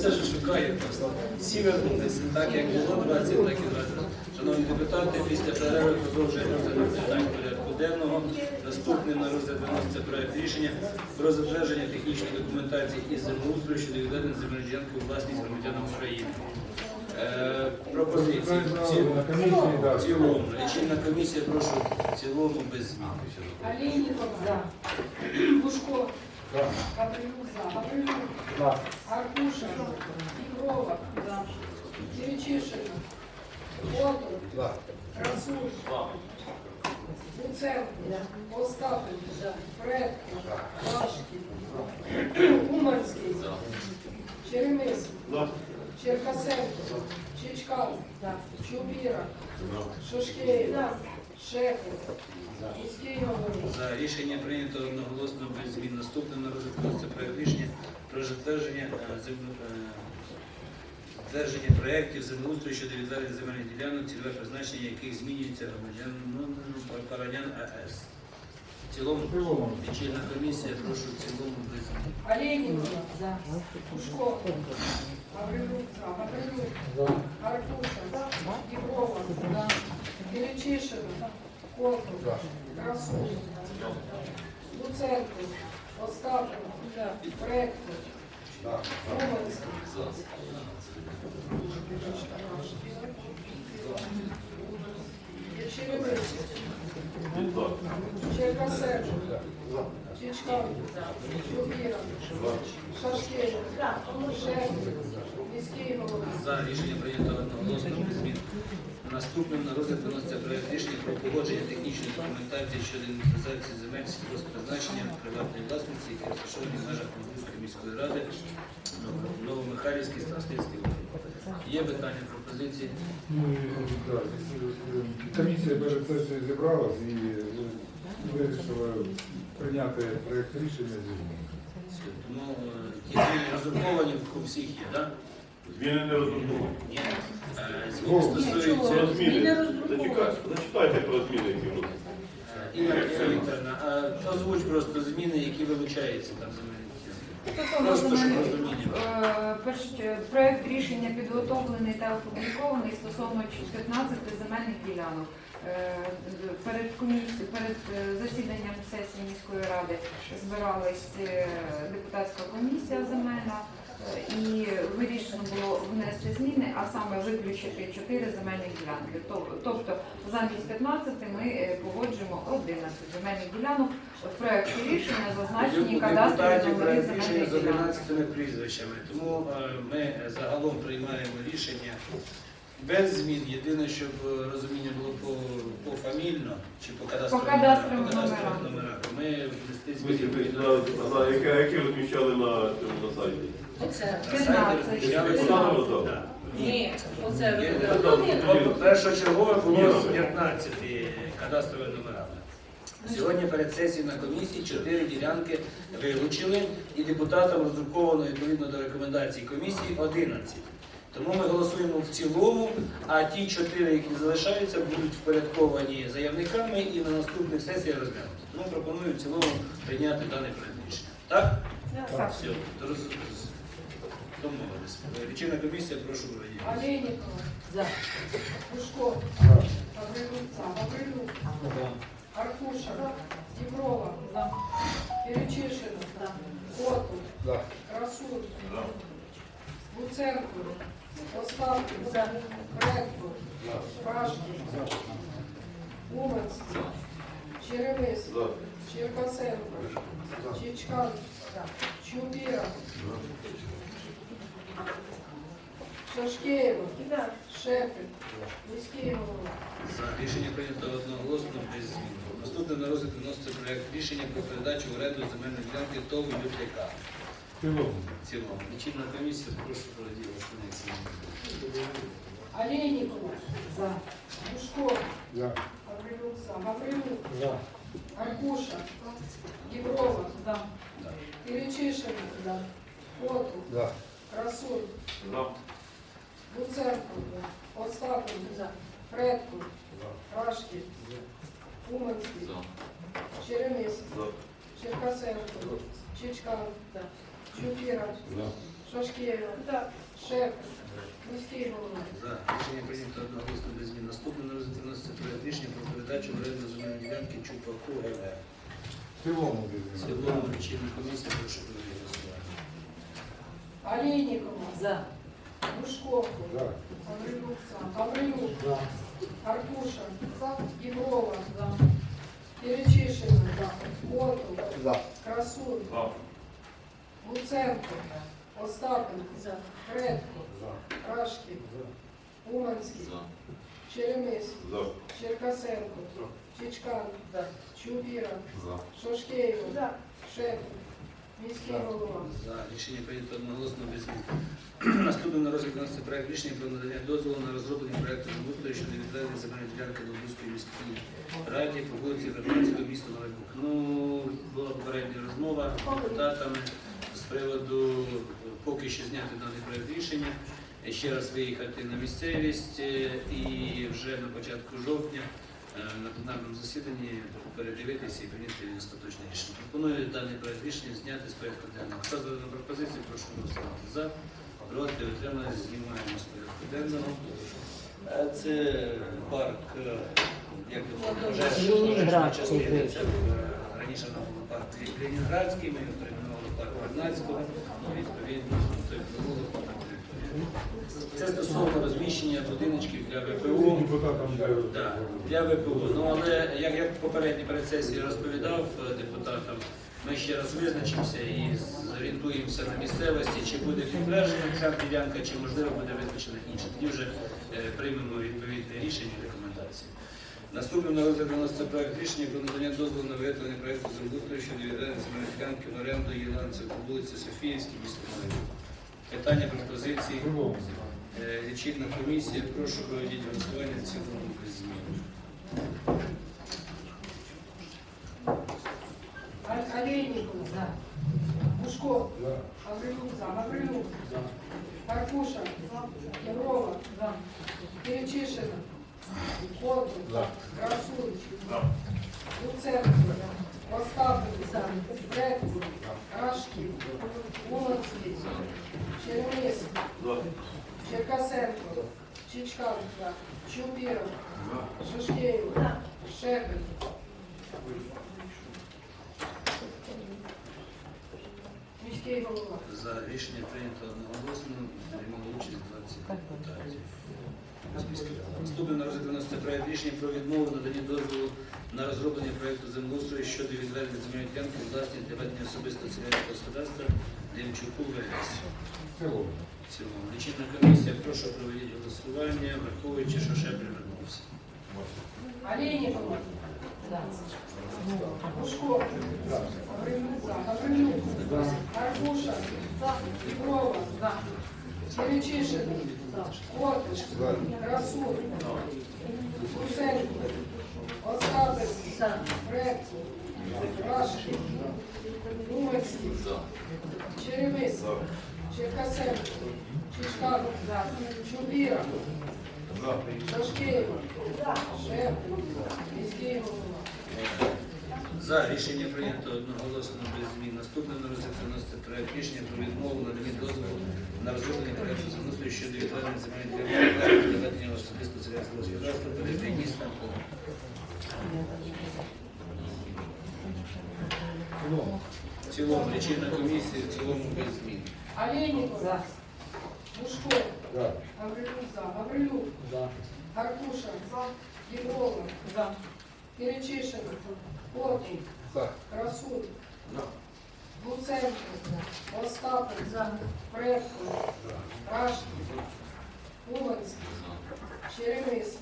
це ж шукає просто. Всі так як було 20, так і 20. Шановні депутати, після перерви продовжуємо питань порядку денного. Наступним на розгляд виноситься проект рішення про затвердження технічної документації із землеустрою щодо відведення земельної ділянки у власність громадянам України. Пропозиції. На комісії, да. В цілому. Лічильна комісія, прошу в цілому без змін. Олейников за. Пушко. За. Гаврилюк за. Гаврилюк. За. Аркуша. Петрова. За. Киричишина. Котов. За. Расул. Луценко. Остапин. Фредко. Пашкін. Уманський. Черемис. Черкасенко. Чичкан. Чубіра. Шушкеєв. Шехов. Міський голова. За рішення прийнято одноголосно без змін. Наступним на розгляд вноситься проект рішення про затвердження е, е, затвердження проєктів землеустрою щодо відведення земельних ділянок, цільове призначення яких змінюється громадянам Паранян АЕС. В цілому В цілому. лічильна комісія, прошу в цілому без змін. Олейникова. За. Пушко. Гаврилюк. За. Гаврилюк. За. Аркуша. Діброва. За. Киричишина. Котов. За. Красун. Луценко. Остапин. Фредко. Уманський. Черемис. Черкасенко. Чичкан. Шашкевич. Міський голова. За рішення прийнято одноголосно без змін. Наступним на розгляд виноситься проект рішення про погодження технічної документації щодо інвентаризації земель сільгоспризначення приватної власності, які розташовані в межах Київської міської ради Новомихайлівській Старостинській області. Є питання, пропозиції? Ну, і, Комісія перед сесією зібралась і е, вирішила прийняти проєкт рішення зі. Тому е, ті зміни розраховані у всіх є, так? Зміни не роздруковані. Ні. Е, Зміни стосуються зміни. Зачекайте, зачитайте про зміни, які вносяться. Е, Інна Вікторівна, а озвуч просто зміни, які вилучаються там земельні. Е, перш- е, Проект рішення підготовлений та опублікований стосовно 15 земельних ділянок. Е, Перед комісією, перед е, засіданням сесії міської ради збиралась е, депутатська комісія земельна і вирішено було внести зміни, а саме виключити 4 земельні ділянки. Тоб- Тобто замість 15 ми погоджуємо 11 земельних ділянок. В проекті рішення зазначені кадастрові номери проект рішення з 11 прізвищами. Тому ми загалом приймаємо рішення без змін. Єдине, щоб е, розуміння було по, пофамільно чи по кадастровим, По кадастровим по кадастровим номерам. номерам. Ми внести Ви зміни які, які розміщали на, цьому, на сайті. Оце. на сайті 15. розміщали. Подали розали? Да. Ні, оце Є- розумієте? Тобто першочергове було з ну. 15 кадастровими номерами. Сьогодні перед сесією на комісії чотири ділянки вилучили і депутатам роздруковано відповідно до рекомендацій комісії 11. Тому ми голосуємо в цілому, а ті чотири, які залишаються, будуть впорядковані заявниками і на наступних сесіях розглянуті. Тому пропоную в цілому прийняти дане проект рішення. Так? Так. Все, роз- домовились. Лічильна комісія, прошу проведіть. Олейникова. За. Пушко. За. Котов. Красун. Луценко. Остапин. За. Фредко. Пашкін. Уманський. Черемис. Черкасенко. Чичкан. Чубіра. Шашкеєва. Шепель. Міський голова. За рішення прийнято одноголосно без змін. Наступним на розгляд виноситься проект рішення про передачу в оренду земельної ділянки ТОВ «Ютляка». В цілому. В цілому. Лічильна комісія, прошу проведіть останній Олейникова. За. Пушко. За. Гаврилюк. За. Гаврилюк. За. Аркуша. Діброва. За. Киричишина. За. Котов. За. Красун. За. Луценко. Остапин. За. Фредко. Рашкін. Уманський. Черемис, За. Черкасенко, Чичкан, Чупіра, Шашкєва, Шеп, міський голова. За. Рішення прийнято одноголосно без змін. Наступне на розгляд виноситься проект рішення про передачу в оренду земельної ділянки Чупаку ГВ. В цілому В без змін. цілому лічильна комісія, прошу провести голосування. Олейникова, За. Бушков, За. Гаврилюк, Гаврилюк, Аркуша, Єврова, Перечишина, Котов, Красун, За. Луценко, Остапенко, Предко, Рашкін, Уманський, Черемис, Черкасенко, Чичкан, Чубіра, За. Шашкеєва, Шеп, міський голова. За. Рішення прийнято одноголосно без змін. Наступне на розгляд виноситься проект рішення про надання дозволу на розроблення проекту землеустрою щодо відведення земельної ділянки Долбузької міській раді по вулиці Вербанського міста Новий Буг. Ну, була попередня розмова з депутатами приводу поки що зняти даний проект рішення, ще раз виїхати на місцевість е, і вже на початку жовтня е, на пленарному засіданні передивитися і прийняти остаточне рішення. Пропоную даний проект рішення зняти з порядку денного. Хто за дану пропозицію, прошу голосувати за. Проти отримання знімаємо з порядку денного. Е, Це парк, як би пожежна частина. Це раніше нам був парк Ленінградський, ми його відповідно, той провулок. Це стосовно розміщення будиночків для ВПО. Депутатам для... ВПО. Ну але як я попередній перед сесією розповідав е, депутатам, ми ще раз визначимося і зорієнтуємося на місцевості, чи буде підтверджена ця ділянка, чи можливо буде визначена інша. Тоді вже е, приймемо відповідне рішення і рекомендації. Наступним на розгляд виноситься проект рішення про надання дозволу на виготовлення проекту землеустрою щодо відведення ділянки в оренду Єланців по вулиці Софіївській, місто Новий. Питання пропозиції. Е, Лічильна комісія, прошу проведіть голосування в цілому без змін. О- Олейникова, Бушков, За. Гаврилюк, Гаврилюк, Аркуша, Єврова, Перечишина, Котов, Красун, Луценко, Рашкін, Уманський, Черемис, Черкасенко, Чичкан, Чупіров, Шашкеєва, Шепель. Міський голова. За рішення прийнято одноголосно, приймали участь 20 депутатів. Наступне на розгляд виноситься проект рішення про відмову надані дозволу на розроблення проекту землеустрою щодо відведення земельної ділянки у власність для ведення особистого селянського господарства Демчуку ВС. В цілому. Лічильна комісія, прошу проведіть голосування, враховуючи, що Шепель вернувся. Олейникова. Пушков. Гаврилюк. Гаврилюк. Аркуша. Єврова. Перечишина. Котиш. За. Красун. Луценко. Остапенко. Предко. Рашкін. Уманський. Черемис. Черкасенко. Чичкан. Чубіра. Шашкеєва. Шеп. Міський голова. За рішення прийнято одноголосно без змін. Наступним на розгляд виноситься проект рішення про відмову надані дозволу на розроблення проекту землеустрою щодо відведення земельних ділянок для ведення особисто селянського господарства передвійні станку. В цілому. В цілому лічильна комісія, в цілому без змін. Олейникова. Бушков. За. Гаврилюк. За. Гаврилюк. Аркуша. Єврова. Перечишина. Котов. За. Красун. Луценко. Остапенко. Предко. Рашкін. Уманський. Черемис.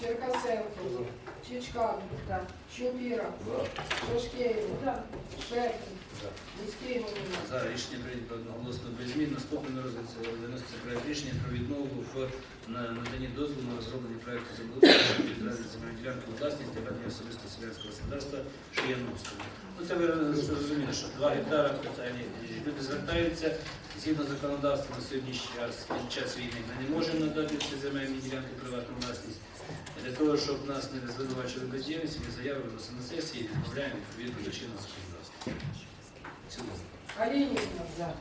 Черкасенко. Чичкан. Чупіра. Шашкеєва. Шепель. Міський голова. За рішення прийнято одноголосно без змін. Наступним на розгляд виноситься проект рішення про відмову в на- наданні дозволу на розроблення проекту щодо відведення земельної ділянки власність для ведення особисто селянського господарства Шияновського. Ну це ви зрозуміли, що 2 гектара питання люди звертаються. Згідно законодавства на сьогоднішній час під час війни ми не можемо надати ці земельні ділянки в приватну власність. Для того, щоб нас не звинувачили бездіяльності, ми заяви виносимо на сесії, розробляємо відповідно до чинного законодавства. В цілому. Олейникова. За.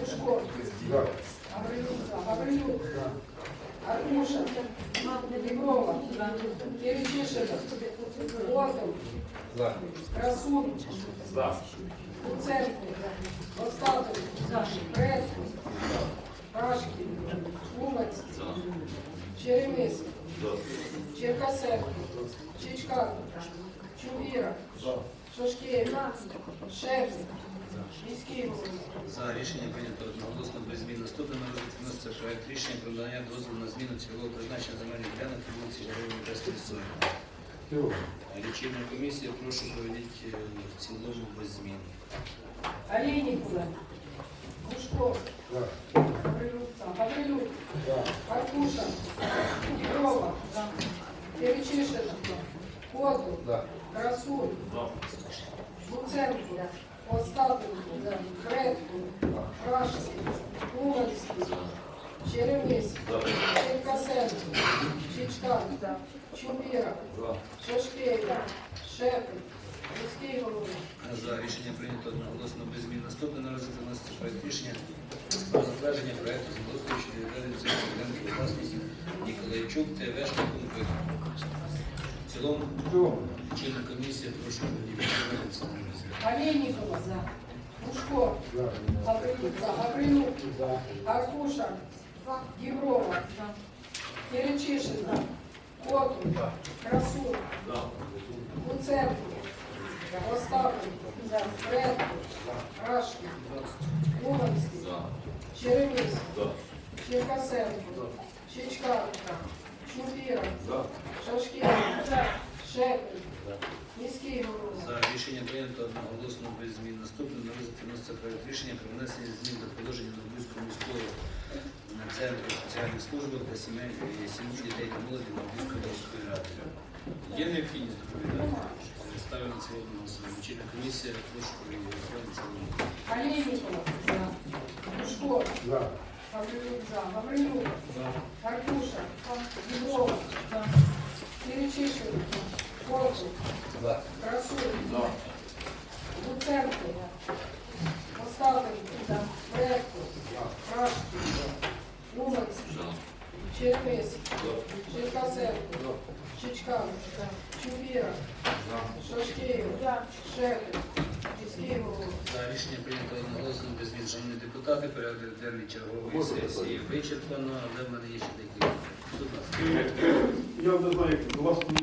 Пушко. За. Гаврилюк. За. Гаврилюк. Аркуша. Діброва. Киричишина. Котов. За. Красун. Куценко. Остапов. Предко. Рашкін. Уманський. Черемис. Черкасенко. Чичкан. Чувіра. Шашкевич. Шефер. Міський. За рішення прийнято одноголосно без змін. Наступне на розгляд вноситься проект рішення про надання дозволу на зміну цільового призначення земельних ділянок вулиці Жарової Небесної Сотні. Цілому. Лічильна комісія, прошу проведіть е, в цілому без змін. Олейникова. Пушко. За. Гаврилюк. За. Гаврилюк. За. Аркуша. Діброва. Киричишина. Котов. За. Красун. Луценко. Остапенко. Предко. Рашкін. Уманський. Черемис. Черкасенко. Чичкан. Чуміра. Шашкевич. Шепет. Міський голова. За рішення прийнято одноголосно без змін. Наступне на розгляд вноситься проект рішення про затвердження проекту землеустрою щодо відведення земельної ділянки у Ніколайчук ТВ Шляхунки. В цілому лічильна комісія, прошу проведіть в цілому без змін. Олейникова. За. Пушко. За. Гаврилюк. За. Гаврилюк. За. Аркуша. Діброва. Киричишина. Коту. Красун. Луценко. Остапенко. Предко. Рашкін. Уманський. Черемис. Черкасенко. Чичкан. Чупіра. Шашкевич. Шепель. Міський голова. За рішення прийнято одноголосно без змін. Наступне на розгляд вноситься проект рішення про внесення змін до положення Новобузького міського центру соціальних служб та сімей сім'ї дітей та молоді Новобузької міської ради. Є необхідність доповідати? Ставимо на цілому голосування. Лічильна комісія, прошу проголосувати цілому. Олейникова. Пушко. За. Гаврилюк. За. Гаврилюк. Аркуша. Діброва. Киричишин. Луценко. Уманський. Черемис. Черкасенко. Чичкан. Чубіра. Шашкеєв. Шепель. За рішення прийнято без змін. Депутати, порядок денний чергової сесії вичерпано, але мене є ще ласка. Я не знаю, у вас.